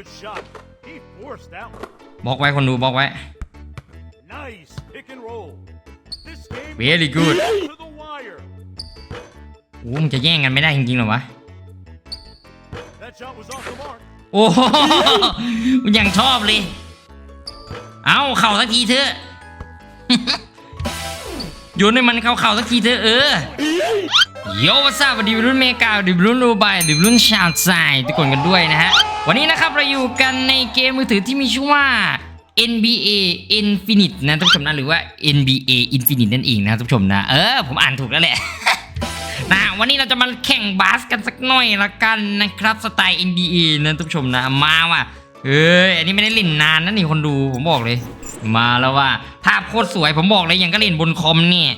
good shot. He forced that one. บล็อกไว้คนดูบล็อกไว้ Nice pick and roll. This game Very good. to the wire. โอ้มันจะแย่งกันไม่ได้จริงๆเหรอวะ That shot was off the mark. โอ้โหมันยังชอบเลย เอาเข่าสักทีเถอะ โยนให้มันเข้าเข่าสักทีเถอะเออ โยวัสดีวัยรุ่นเมกาดิบรุ่นโรบายดิบรุ่นชาวไซทุกคนกันด้วยนะฮะ วันนี้นะครับเราอยู่กันในเกมมือถือที่มีชื่อว่า NBA Infinite นะท่านผู้ชมนะหรือว่า NBA Infinite นั่นเองนะท่านผู้ชมนะเออผมอ่านถูกแล้วแหละนะวันนี้เราจะมาแข่งบาสกันสักหน่อยละกันนะครับสไตล์ NBA นะท่านผู้ชมนะมาว่ะเอ้ยอันนี้ไม่ได้เล่นนานนะนี่คนดูผมบอกเลย มาแล้วว่าภาพโคตรสวยผมบอกเลยยังก็เล่นบนคอมเนี่ย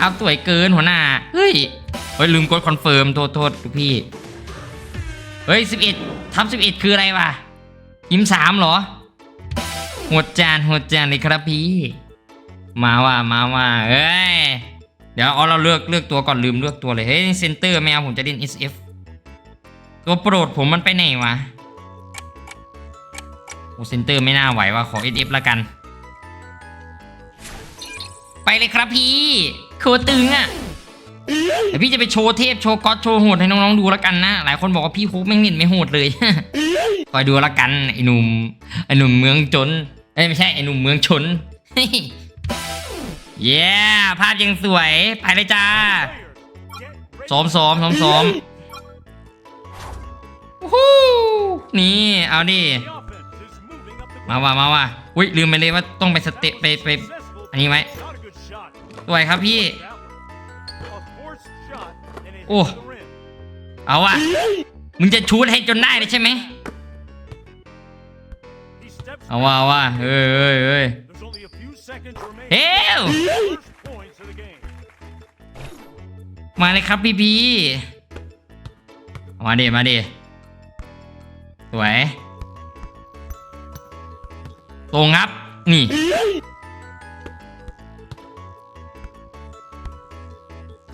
ภาสวยเกินหัวหน้า เฮ้ย เฮ้ยลืมกดคอนเฟิร์มโทษโทษพี่ เฮ้ย11ทับ11คืออะไรวะยิมสามเหรอหัวจานหัวจานเลยครับพี่ มาว่ามาว่าเอ้ย เดี๋ยวเอาเราเลือกเลือกตัวก่อนลืมเลือกตัวเลย เฮ้ยเซนเตอร์ไม่เอาผมจะเล่น SF ตัวโปรดผมมันไปไหนวะโอ้เซนเตอร์ไม่น่าไหวว่ะขอ SF ละกัน ไปเลยครับพี่ โคตรตึงอะ่ะแต่พี่จะไปโชว์เทพโชว์ก๊อตโชว์โหดให้น้องๆดูละกันนะ หลายคนบอกว่าพี่คุกไม่เห็นไม่โหดเลย คอยดูละกันไอ้หนุ่มไอ้หนุ่มเมืองจนเอ้ยไม่ใช่ไอ้หนุ่มเมืองชน เย้ภาพยังสวยไปเลยจ้าซ้อมซ้อมซ้อมซ้อมฮู้นี่เอาดิมาว่ะมาว่ะอุ้ยลืมไปเลยว่าต้องไปสเตปไปไปอันนี้ไว้ Not a good shot. สวยครับพี่ โอ้ เอาอะมึงจะชูดให้จนได้เลยใช่ไหม เอาว่าว่าเฮ้ยเฮ้ยเฮ้ยเฮ้วมาเลยครับพี่พีมาดิมาดิสวย ตรงครับ นี่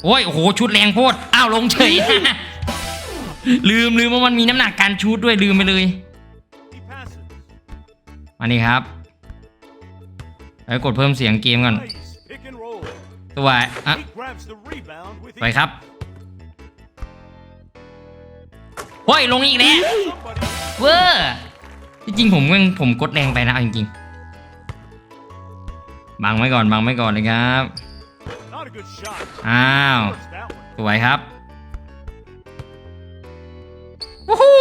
โอ้ยโอ้โหชุดแรงโพดอ้าวลงเฉย ลืมลืมว่ามันมีน้ำหนักการชุดด้วยลืมไปเลยมานี่ครับไปกดเพิ่มเสียงเกมก่อนตัวอะไปครับเฮ้ยลงอีกแล้วเวอร์ที่จริงผมก็ผมกดแรงไปนะจริงๆบังไว้ก่อนบังไว้ก่อนเลยครับ อ้าว Forced that one. สวยครับวู้ฮู้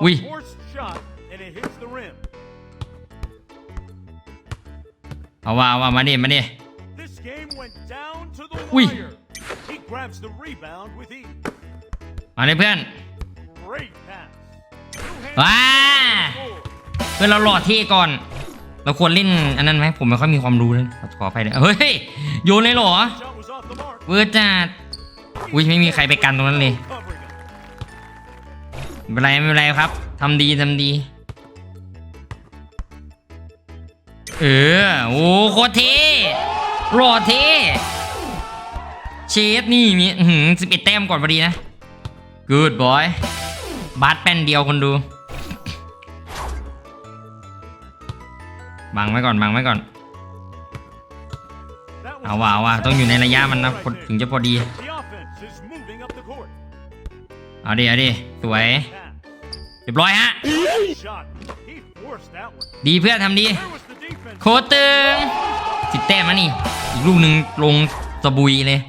A Ui. forced shot and it hits the rim. เอาว่าเอาว่ามาดิมาดิ This game went down to the Ui. wire. He grabs the rebound with ease. มาเลยเพื่อน Great pass. Two-handed ว้า goal. เพื่อนเราหล่อเท่ก่อน เราควรเล่นอันนั้นไหมผมไม่ค่อยมีความรู้เลยขออภัยเลยเฮ้ยโยนเลยเหรอเวอร์จัดอุ้ยไม่มีใครไปกันตรงนั้นเลยไม่เป็นไรไม่เป็นไรครับทำดีทำดีเออโอ้โคตรเท่หล่อเท่เชฟนี่มีสิบเอ็ดแต้มก่อนพอดีนะ good boy บาสแป้นเดียวคนดู บังไว้ก่อนบังไว้ก่อน That was เอาว่าเอาว่าต้องอยู่ในระยะมันนะพอถึงจะพอดี The offense is moving up the court. เอาดิเอาดิสวย Pass. เรียบร้อยฮะ Shot. He forced that one. ดีเพื่อนทำดี Where was the defense? โคตรตึงสิบแต้มมานี่ อีกลูกหนึ่งลงสบุยเลย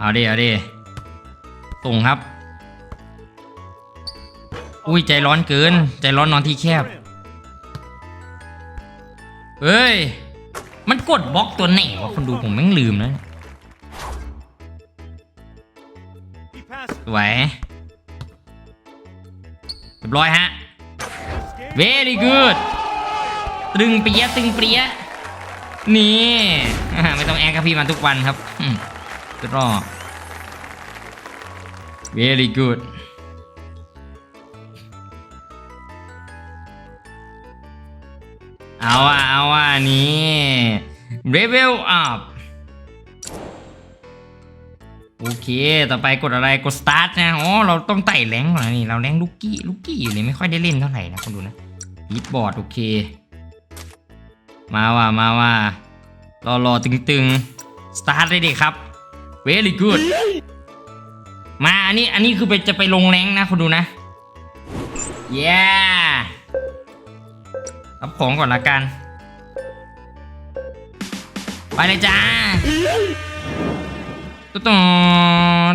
เอาดิเอาดิส่งครับ อุ้ยใจร้อนเกิน ใจร้อนนอนที่แคบ เฮ้ย มันกดบล็อกตัวไหนวะคนดูผมแม่งลืมนะ He passes. สวยเรียบร้อยฮะ very good ตึงเปียตึงเปียนี่ ไม่ต้องแอกกับพี่มาทุกวันครับ อืมสุดรอ very good เอาอะเอาอะนี่ level up โอเค ต่อไปกดอะไร กด start นะ อ๋อ เราต้องไต่แรงก่อนนะนี่ เราแรงลูกกี้ ลูกกี้อยู่เลยไม่ค่อยได้เล่นเท่าไหร่นะคนดูนะพีทบอร์ดโอเค มาว่ามาว่ารอรอตึงๆ start เลยดิครับ very good มาอันนี้อันนี้คือไปจะไปลงแรงนะคนดูนะ yeah รับของก่อนละกัน ไปเลยจ้าตุ๊ดตุ๊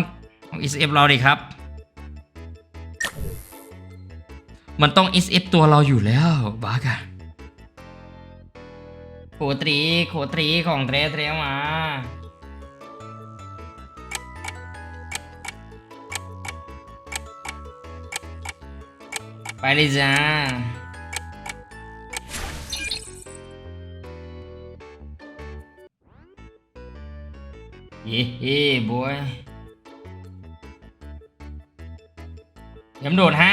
ดอา SF เราดิครับ มันต้อง SF ตัวเราอยู่แล้วบ้ากะโขตรีโขตรีของเทรเทรมา เลยจ้า เย้เฮ้บอยเดี๋ยวมันโดดฮะ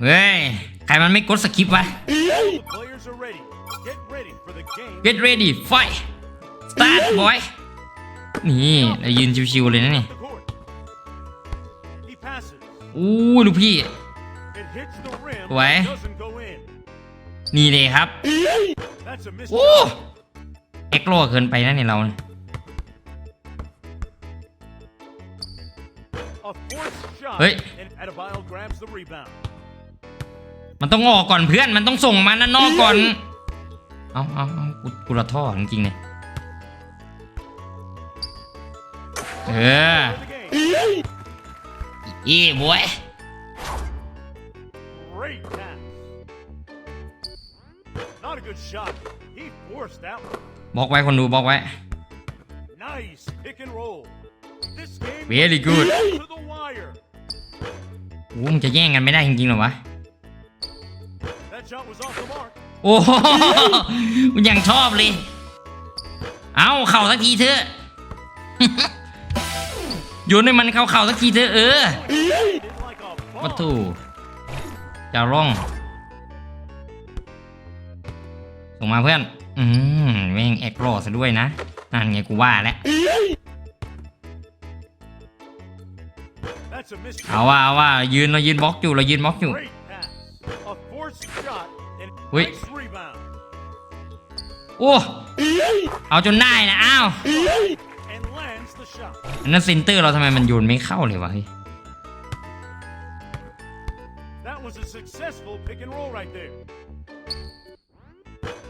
เฮ้ย ใครมันไม่กดสคริปต์วะ The players are ready. Get ready for the game. get ready fight start boy นี่เรายืนชิวๆเลยนะนี่ อู้ลูกพี่ It hits the rim. Why? but Doesn't go in. นี่เลยครับ โอ้เอ็กโลเกินไปนะเนี่ยเรา A forced shot. Hey. And Adebayo grabs the rebound. มันต้องออกก่อนเพื่อน มันต้องส่งมาด้านนอกก่อน เอาเอาเอากูกูละท่อจริงๆเลยเออ For the game. อีบวย Great pass. Not a good shot. He forced that one. บอกไว้คนดูบอกไว้ Nice pick and roll. This game Very good. to the wire. โอ้มันจะแย่งกันไม่ได้จริงๆเหรอวะ That shot was off the mark. โอ้โหมันยังชอบเลย เอาเข่าสักทีเถอะ โยนให้มันเข้าเข่าสักทีเถอะเออวัตถุจะร่อง ส่งมาเพื่อน อืมแม่งแอกรอซะด้วยนะนั่นไงกูว่าแล้วเอาว่าเอาว่ายืนเรายืนบล็อกอยู่เรายืนบล็อกอยู่ Great pass. A forced shot and Wait. nice rebound. โอ้เอาจนได้นะอ้าว อันนั้นเซนเตอร์เราทำไมมันโยนไม่เข้าเลยวะเฮ้ย That was a successful pick and roll right there.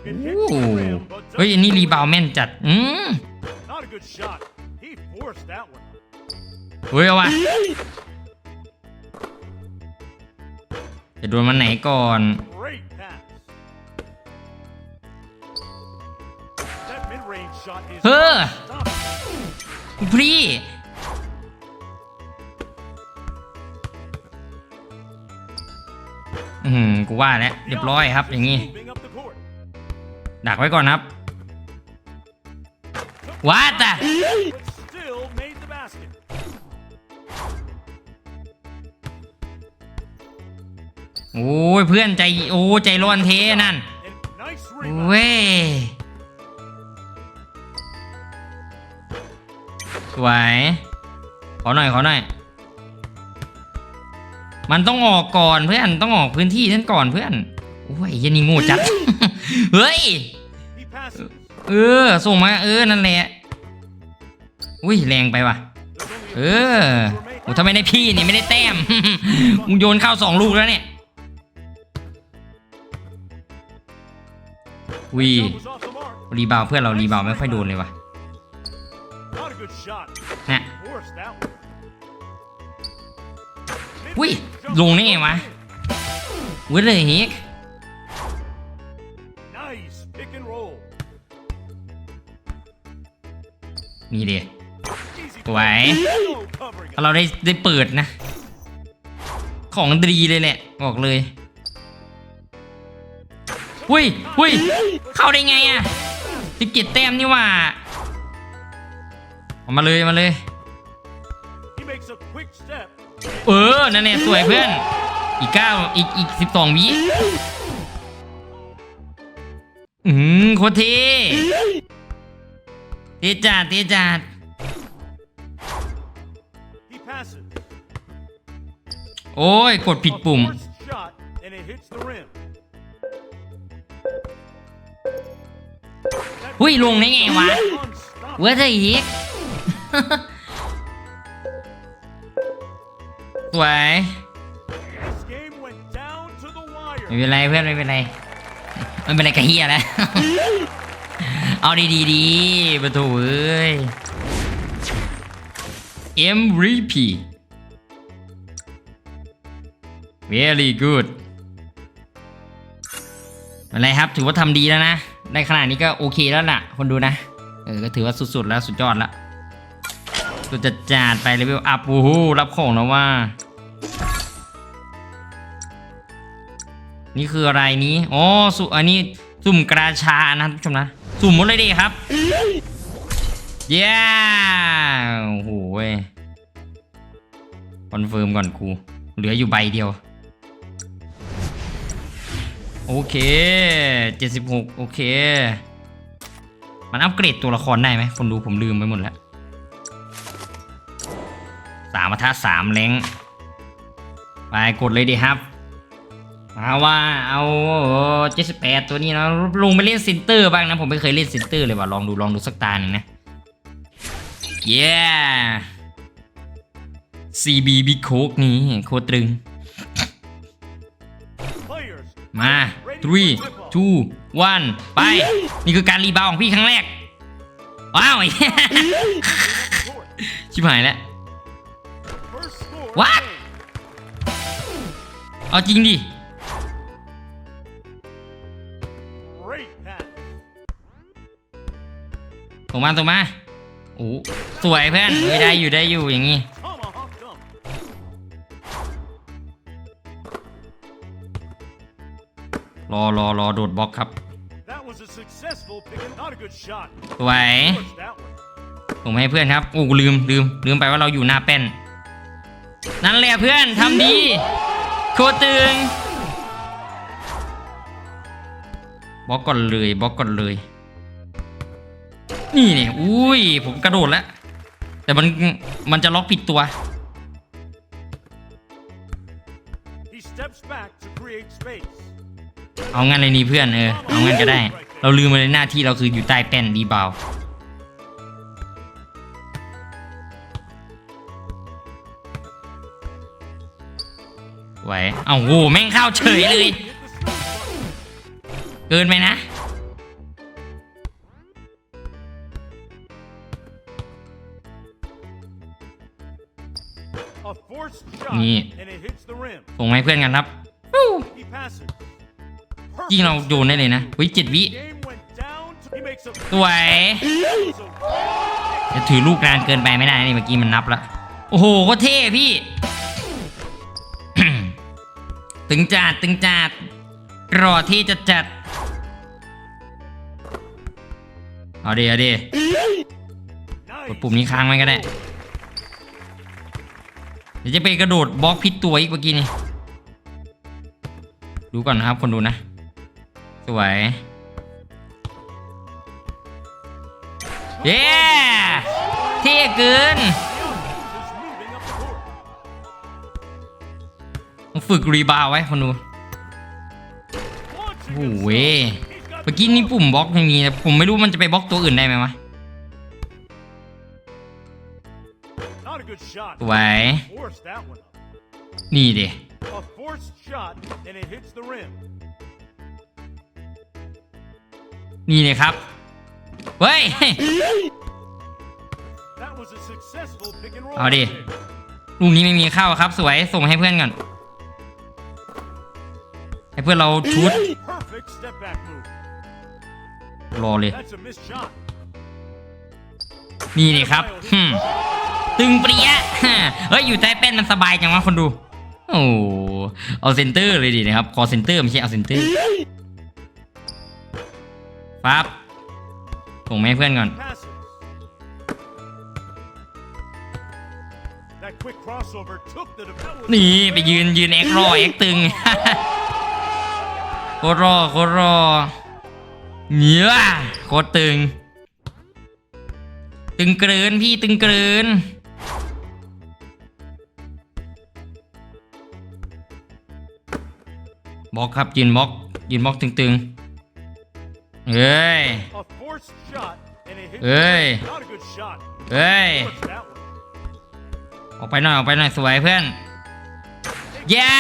It โอ้ hits the rim, but เฮ้ยอันนี้รีบาวแม่นจัด อืม not a good shot. He forced that one. เฮ้ยเอาวะจะโดนมันไหนก่อน Great pass. That mid-range shot is เฮ้อ stopped. พี่อืมกูว่าแล้วเรียบร้อยครับอย่างงี้ ดักไว้ก่อนครับว้าแต่โอ้ยเพื่อนใจโอ้ใจร้อนเทนั่นเว้ย สวย ขอหน่อยขอหน่อย มันต้องออกก่อนเพื่อนต้องออกพื้นที่นั่นก่อนเพื่อนโอ้ยยันนี่โง่จัด เฮ้ย เออ ส่งมา เออ นั่นแหละ อุ้ย แรงไปว่ะ เออโอ้ถ้าไม่ได้พี่นี่ไม่ได้แต้มมึงโยนเข้าสองลูกแล้วเนี่ยวิ Shot was off the mark. รีบาวเพื่อนเรารีบาวไม่ค่อยโดนเลยว่ะ Not a good shot. นะ Forced that one. อุ้ยลงได้ไงวะเว้ยเลยฮิก Nice pick and roll. นี่เดี Easy สวย play. No covering ถ้าเราได้ได้เปิดนะ ของดีเลยแหละ บอกเลยอุ้ยอุ้ยเข้าได้ไงอะสิบเจ็ดแต้มนี่หว่า เอามาเลยมาเลย He makes a quick step. เออ นั่นแหละสวยเพื่อน อีกเก้าอีกอีกสิบสองวิโคตรเท่เท่จัดเท่จัด He passes. โอ้ย กดผิดปุ่ม A forced shot, and it hits the rim. หุ้ยลงได้ไงวะ Unstoppable. เว้ยจะอีก สวย This game went down to the ไม่ wire. เป็นไรเพื่อนไม่เป็นไรไม่เป็นไรกะเฮียแล้วเอาดีดีๆดีประตูเอ้ย MVP very good อะไรครับถือว่าทำดีแล้วนะ ในขนาดนี้ก็โอเคแล้วล่ะ คนดูนะ เออ ก็ถือว่าสุดๆแล้วสุดยอดละ สุดจะจาดไปเลเวลอัพโอ้โหรับของแล้วว่า นี่คืออะไรนี้อ๋อสุอันนี้สุ่มกราชานะทุกชมนะ สุ่มหมดเลยดีครับเย้โอ้โหเว้ยคอนเฟิร์มก่อนครูเหลืออยู่ใบเดียว โอเค76โอเค มันอัปเกรดตัวละครได้ไหมคนดูผมลืมไปหมดแล้ว สามมาทะสามแรงไปกดเลยดีครับมาว่าเอาเจ็ดสิบแปดตัวนี้นะลุงไปเล่นซินเตอร์บ้างนะผมไม่เคยเล่นซินเตอร์เลยว่ะลองดูลองดูสักตาหนึ่งนะเย้ CB Big Coke นี่โคตรตรึง มา three two one ไป นี่คือการรีบาวของพี่ครั้งแรก ว้าวชิบหายแล้ว First score. What? เอาจริงดิ Great pass. ส่งมาส่งมาโอ้สวยเพื่อนเฮ้ยได้อยู่ได้อยู่อย่างงี้ Tomahawk dunk. รอรอรอโดดบล็อกครับ That was a successful pick and not a good shot. สวย Forced that one. ส่งมาให้เพื่อนครับ โอ้ลืมลืมลืมไปว่าเราอยู่หน้าแป้น นั่นแหละเพื่อนทำดีโคตรตึงบล็อกก่อนเลยบล็อกก่อนเลย นี่เนี่ยอุ้ยผมกระโดดแล้ว แต่มันมันจะล็อกผิดตัว He steps back to create space. เอางั้นเลยนี่เพื่อนเออเอางั้นก็ได้ เราลืมไปเลยหน้าที่เราคืออยู่ใต้แป้นดีบา ไหวเอาโหแม่งเข้าเฉยเลย Hit the snooze button. เกินไปนะ A forced shot, Nhi. and it hits the rim. ส่งมาให้เพื่อนกันครับ He passes. ยิงเราโยนได้เลยนะเฮ้ยเจ็ดวิ Game went down to he makes a สวย so จะถือลูกนานเกินไปไม่ได้นี่เมื่อกี้มันนับละโอ้โหก็เท่พี่ ตึงจัดตึงจัดรอที่จะจัด เอาดีเอาดีกดปุ่มนี้ค้างไว้ก็ได้ เดี๋ยวจะไปกระโดดบล็อกพิษตัวอีกเมื่อกี้นี่ดูก่อนนะครับคนดูนะ สวยเย้เท่เกิน ฝึกรีบาวด์ไว้คนดู Launching โอ้โห himself. เว้ย He's got เมื่อกี้นี่ปุ่มบล็อกไม่มีนะผมไม่รู้มันจะไปบล็อกตัวอื่นได้ไหมวะ not a good shot. สวย Forced that one up. นี่ดิ A forced shot, and it hits the rim. นี่เลยครับเฮ้ย That was a successful pick and roll. เอาดิ right there. ลูกนี้ไม่มีเข้าครับ สวยส่งให้เพื่อนก่อนให้ เพื่อนเราชุด Perfect step back move. รอเลย That's a missed shot. นี่นี่ครับฮึมตึงเปรี้ยฮะเฮ้ย อยู่ใต้แป้นมันสบายจังวะคนดู โอ้โหเอาเซนเตอร์เลยดินะครับ คอเซนเตอร์ไม่ใช่เอาเซนเตอร์ปั๊บส่งมาให้เพื่อนก่อน Passes. That quick crossover took the development. นี่ ไปยืนยืนเอ็กรอเอ็กตึงโคตรรอโคตรรอเนี่ยโคตรตึง ตึงเกินพี่ตึงเกินบล็อกครับยืนบล็อกยืนบล็อกตึงๆเฮ้ย A forced shot and it hit. Hey. Not a good shot. เฮ้ย Forced that one. ออกไปหน่อยออกไปหน่อยสวยเพื่อนเย้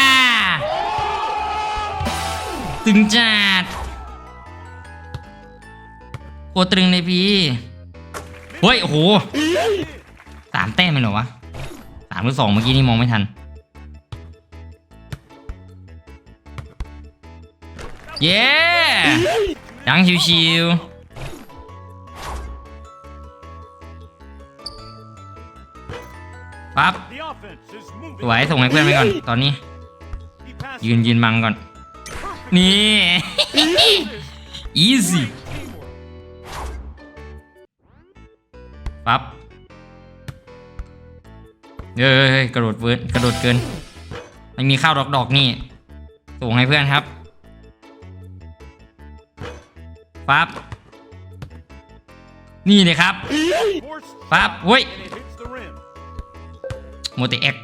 ตึงจัดโคตรตรึงเลยพี่เฮ้ยโอ้โหสามแต้มเลยเหรอวะสามหรือสองเมื่อกี้นี่มองไม่ทัน เย้ยังชิวๆปั๊บ The offense is moving. สวยส่งให้เพื่อนไปก่อน ตอนนี้ He passed ยืนยืนบังก่อน นี่ easy ปั๊บเฮ้ยกระโดดเวิร์ดกระโดดเกินไม่มีข้าวดอกดอกนี่ ส่งให้เพื่อนครับ ปั๊บ นี่เลยครับ Forced Pap, shot, wait. And it hits the rim. โมเตเอ็ก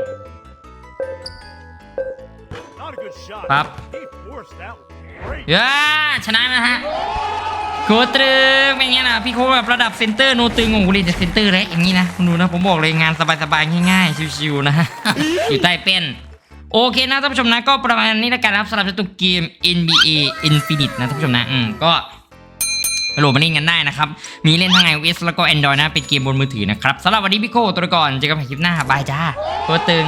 Not a good shot. Pap. He forced that one. Great. ย้าชนะนะฮะโคตรึงเป็นไงนะพี่โค้ชแบบระดับเซนเตอร์โนตึงของกูเลยจะเซนเตอร์แล้วอย่างนี้นะคุณดูนะผมบอกเลยงานสบายๆง่ายๆชิวๆนะอยู่ใต้เป็นโอเคนะท่านผู้ชมนะก็ประมาณนี้แล้วกันนะครับสำหรับตัวเกม NBA Infinite นะท่านผู้ชมนะอืมก็โหลดมาเล่นกันได้นะครับ มีเล่นทั้ง iOS แล้วก็ Android นะ เป็นเกมบนมือถือนะครับสำหรับวันนี้พี่โค้ชตัวก่อนเจอกันใหม่คลิปหน้า บายจ้าโคตรตึง